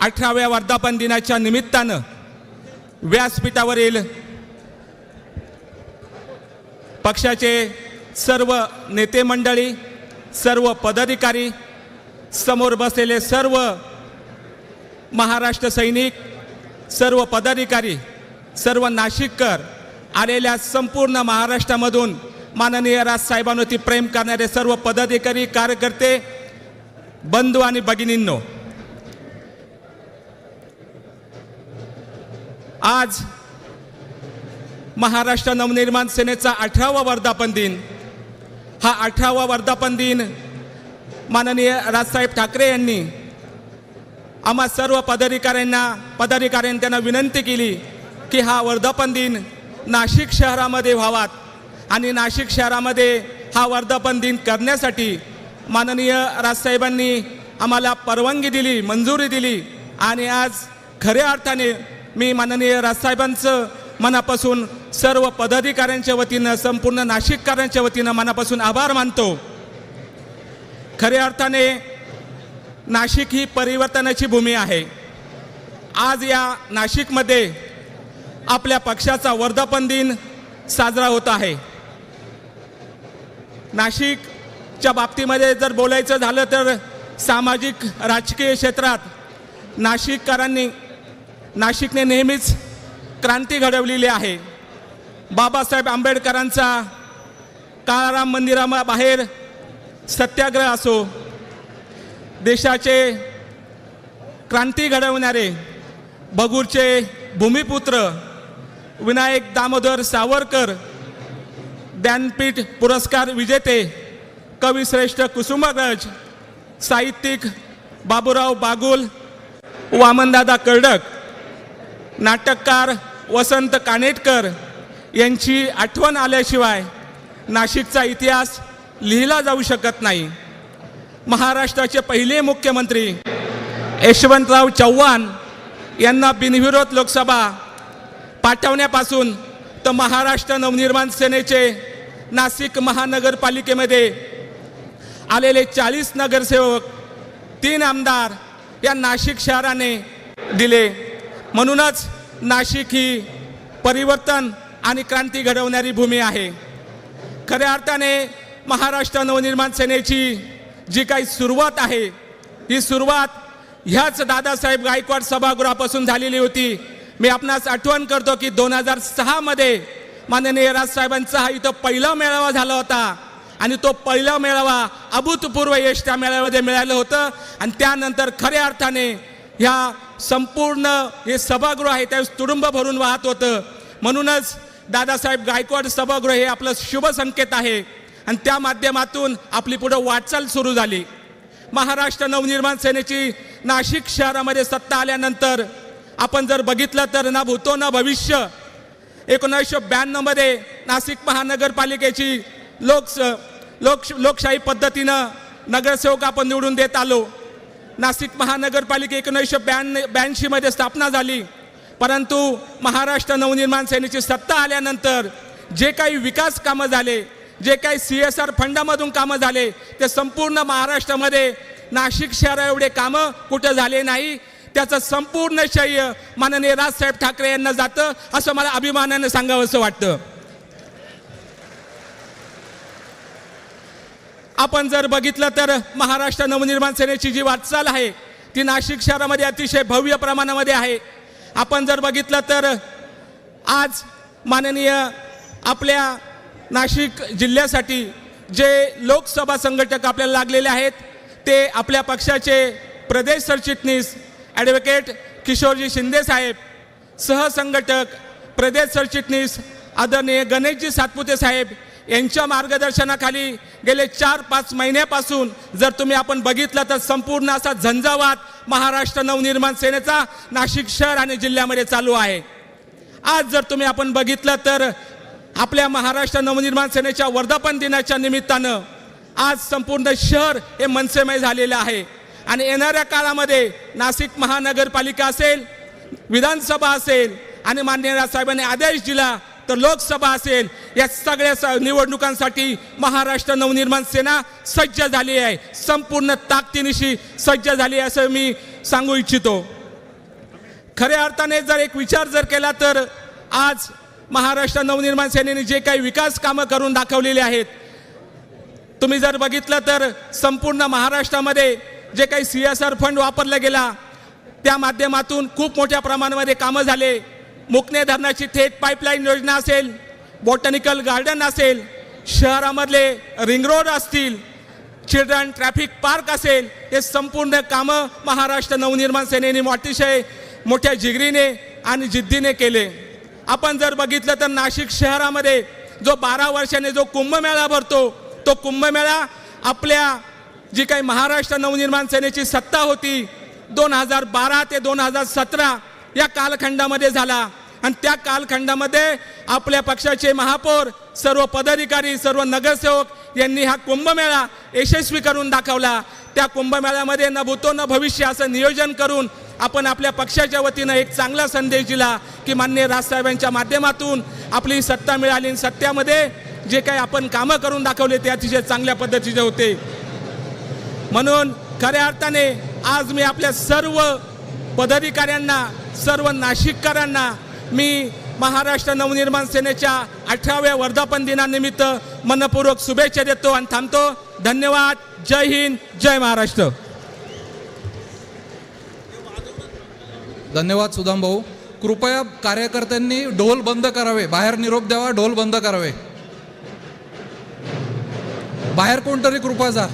अठराव्या वर्धापन दिनाच्या निमित्तानं व्यासपीठावरील पक्षाचे सर्व नेते मंडळी सर्व पदाधिकारी समोर बसलेले सर्व महाराष्ट्र सैनिक सर्व पदाधिकारी सर्व नाशिककर आलेल्या संपूर्ण महाराष्ट्रामधून माननीय राजसाहेबांवरती प्रेम करणारे सर्व पदाधिकारी कार्यकर्ते बंधू आणि भगिनींनो आज महाराष्ट्र नवनिर्माण सेनेचा अठरावा वर्धापन दिन. हा अठरावा वर्धापन दिन माननीय राजसाहेब ठाकरे यांनी आम्हा सर्व पदाधिकाऱ्यांना पदाधिकाऱ्यांनी त्यांना विनंती केली की हा वर्धापन दिन नाशिक शहरामध्ये व्हावात आणि नाशिक शहरामध्ये हा वर्धापन दिन करण्यासाठी माननीय राजसाहेबांनी आम्हाला परवानगी दिली मंजुरी दिली आणि आज खऱ्या अर्थाने मी माननीय राजसाहेबांचं मनापासून सर्व पदाधिकाऱ्यांच्या वतीनं संपूर्ण नाशिककारांच्या वतीनं मनापासून आभार मानतो. खऱ्या अर्थाने नाशिक ही परिवर्तनाची भूमी आहे. आज या नाशिकमध्ये आपल्या पक्षाचा वर्धापन दिन साजरा होत आहे. नाशिक च्या बाबतीमध्ये जर बोलायचं झालं तर सामाजिक राजकीय क्षेत्रात नाशिककरांनी नाशिकने नेहमीच क्रांती घडवलेली आहे. बाबासाहेब आंबेडकरांचा काळाराम मंदिराबाहेर सत्याग्रह असो देशाचे क्रांती घडवणारे भगूरचे भूमिपुत्र विनायक दामोदर सावरकर ज्ञानपीठ पुरस्कार विजेते कविश्रेष्ठ कुसुमाग्रज साहित्यिक बाबूराव बागुल वामनदादा कर्डक नाटककार वसंत कानेटकर यांची आठवण आल्याशिवाय नाशिकचा इतिहास लिहिला जाऊ शकत नाही. महाराष्ट्राचे पहिले मुख्यमंत्री यशवंतराव चव्हाण यांना बिनविरोध लोकसभा पाठवण्यापासून तर महाराष्ट्र नवनिर्माण सेनेचे नाशिक महानगरपालिकेमध्ये आलेले चाळीस नगरसेवक तीन आमदार या नाशिक शहराने दिले. म्हणूनच नाशिक ही परिवर्तन आणि क्रांती घडवणारी भूमी आहे. खऱ्या अर्थाने महाराष्ट्र नवनिर्माण सेनेची जी काही सुरुवात आहे ही सुरुवात ह्याच दादासाहेब गायकवाड सभागृहापासून झालेली होती. मी आपणास आठवण करतो की दोन हजार सहामध्ये माननीय राजसाहेबांचा हा इथं पहिला मेळावा झाला होता. आणि तो पहिला मेळावा अभूतपूर्व यश त्या मेळाव्यामध्ये मिळालं होतं. आणि त्यानंतर खऱ्या अर्थाने ह्या संपूर्ण हे सभागृह आहे त्यावेळेस तुडुंब भरून वाहत होतं. म्हणूनच दादासाहेब गायकवाड सभागृह हे आपलं शुभ संकेत आहे. आणि त्या माध्यमातून आपली पुढं वाटचाल सुरू झाली. महाराष्ट्र नवनिर्माण सेनेची नाशिक शहरामध्ये सत्ता आल्यानंतर आपण जर बघितलं तर ना भूतो ना भविष्य. एकोणीसशे ब्याण्णवमध्ये नाशिक महानगरपालिकेची लोकस लोक लोकशाही पद्धतीनं नगरसेवक आपण निवडून देत आलो. नाशिक महानगरपालिका एकोणीसशे ब्याण्णव ब्याऐंशीमध्ये स्थापना झाली. परंतु महाराष्ट्र नवनिर्माण सेनेची सत्ता आल्यानंतर जे काही विकास कामं झाले जे काही सी एस आर फंडामधून कामं झाले ते संपूर्ण महाराष्ट्रामध्ये नाशिक शहरा एवढे कामं कुठं झाले नाही त्याचं संपूर्ण श्रेय माननीय राजसाहेब ठाकरे यांना जातं असं मला अभिमानानं सांगावंसं वाटतं. आपण जर बघितलं तर महाराष्ट्र नवनिर्माण सेनेची जी वाटचाल आहे ती नाशिक शहरामध्ये अतिशय भव्य प्रमाणामध्ये आहे. आपण जर बघितलं तर आज माननीय आपल्या नाशिक जिल्ह्यासाठी जे लोकसभा संघटक आपल्याला लागलेले आहेत ते आपल्या पक्षाचे प्रदेश सरचिटणीस ॲडव्होकेट किशोरजी शिंदे साहेब सहसंघटक प्रदेश सरचिटणीस आदरणीय गणेशजी सातपुते साहेब यांच्या मार्गदर्शनाखाली गेले चार पाच महिन्यापासून जर तुम्ही आपण बघितलं तर संपूर्ण असा झंझावात महाराष्ट्र नवनिर्माण सेनेचा नाशिक शहर आणि जिल्ह्यामध्ये चालू आहे. आज जर तुम्ही आपण बघितलं तर आपल्या महाराष्ट्र नवनिर्माण सेनेच्या वर्धापन दिनाच्या निमित्तानं आज संपूर्ण शहर हे मनसेमय झालेलं आहे. आणि येणाऱ्या काळामध्ये नाशिक महानगरपालिका असेल विधानसभा असेल आणि माननीय साहेबांनी आदेश दिला तर लोकसभा असेल या सगळ्या स- निवडणुकांसाठी महाराष्ट्र नवनिर्माण सेना सज्ज झाली आहे. संपूर्ण ताकदीनिशी सज्ज झाली आहे असं मी सांगू इच्छितो. खऱ्या अर्थाने जर एक विचार जर केला तर आज महाराष्ट्र नवनिर्माण सेनेने जे काही विकास कामं करून दाखवलेली आहेत तुम्ही जर बघितलं तर संपूर्ण महाराष्ट्रामध्ये जे काही सी एस आर फंड वापरला गेला त्या माध्यमातून खूप मोठ्या प्रमाणामध्ये कामं झाले. मुकणे धरणाची थेट पाईपलाईन योजना असेल बॉटनिकल गार्डन असेल शहरामधले रिंग रोड असतील चिल्ड्रन ट्रॅफिक पार्क असेल हे संपूर्ण कामं महाराष्ट्र नवनिर्माण सेनेने अतिशय मोठ्या जिगरीने आणि जिद्दीने केले. आपण जर बघितलं तर नाशिक शहरामध्ये जो बारा वर्षाने जो कुंभमेळा भरतो तो कुंभमेळा आपल्या जी काही महाराष्ट्र नवनिर्माण सेनेची सत्ता होती दोन हजार बारा ते दोन हजार सतरा या कालखंडामध्ये झाला. आणि त्या कालखंडामध्ये आपल्या पक्षाचे महापौर सर्व पदाधिकारी सर्व नगरसेवक यांनी हा कुंभमेळा यशस्वी करून दाखवला. त्या कुंभमेळ्यामध्ये न भूतो न भविष्य असं नियोजन करून आपण आपल्या पक्षाच्या वतीनं एक चांगला संदेश दिला की मान्य राजसाहेबांच्या माध्यमातून आपली सत्ता मिळाली आणि सत्यामध्ये जे काही आपण कामं करून दाखवले ते अतिशय चांगल्या पद्धतीचे होते. म्हणून खऱ्या अर्थाने आज मी आपल्या सर्व पदाधिकाऱ्यांना सर्व नाशिककरांना मी महाराष्ट्र नवनिर्माण सेनेच्या अठराव्या वर्धापन दिनानिमित्त मनपूर्वक शुभेच्छा देतो आणि थांबतो. धन्यवाद. जय हिंद. जय महाराष्ट्र. धन्यवाद सुदाम भाऊ. कृपया कार्यकर्त्यांनी ढोल बंद करावे. बाहेर निरोप द्यावा ढोल बंद करावे. बाहेर कोणतरी कृपा जा.